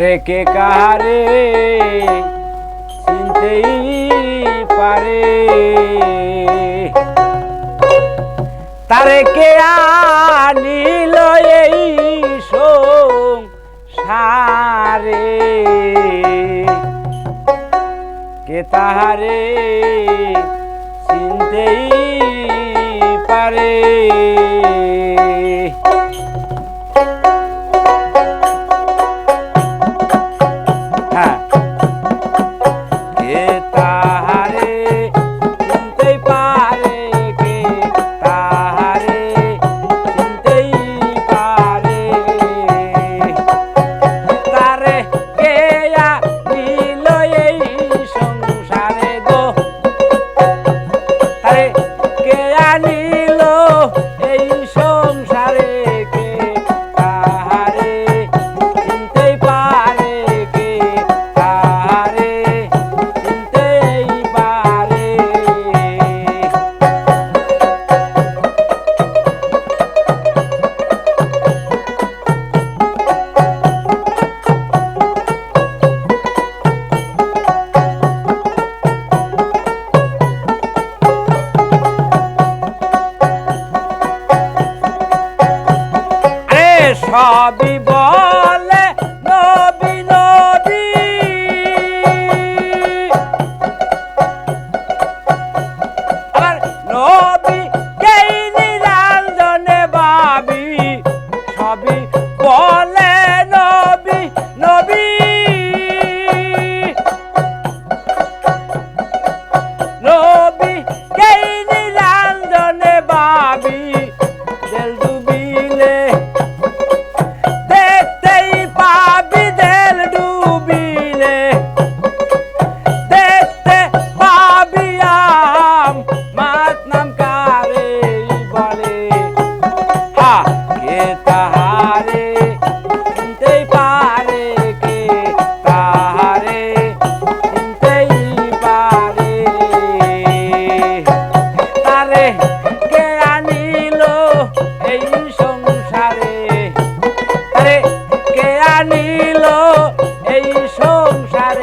ওরে কে কাহারে? চিনতেই পারে। তারে কে আনিল এই সারে? কে তাহারে? চিনতেই পারে। ভাবিব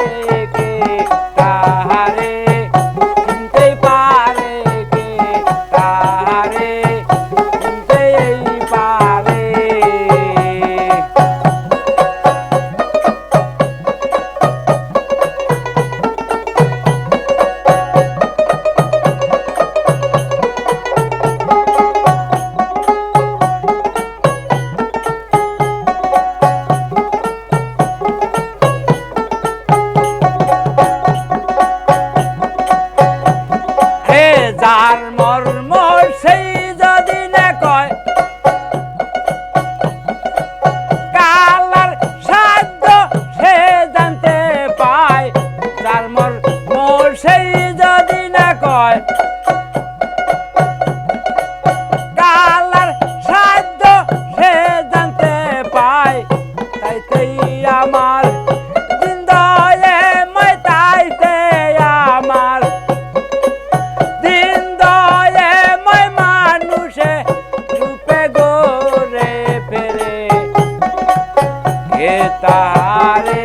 Yay. যার মর্ম সেই যদি না কয় কালার সাধ্য সে জানতে পায়। যার মর্ম সেই যদি না কয় কালার সাধ্য সে জানতে পায়। তাইতেই আমার Eita, Ale!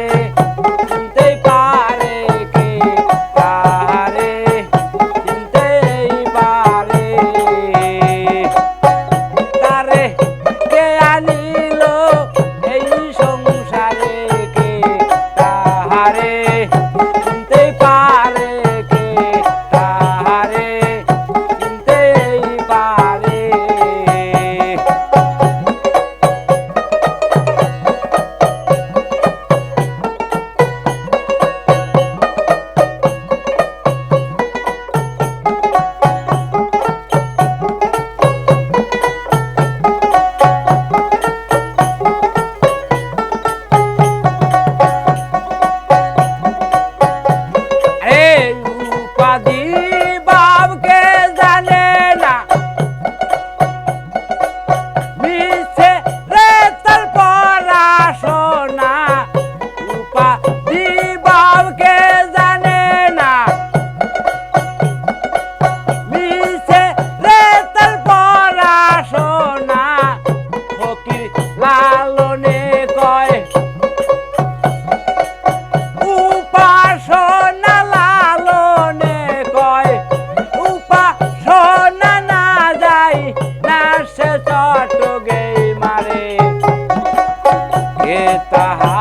তাহা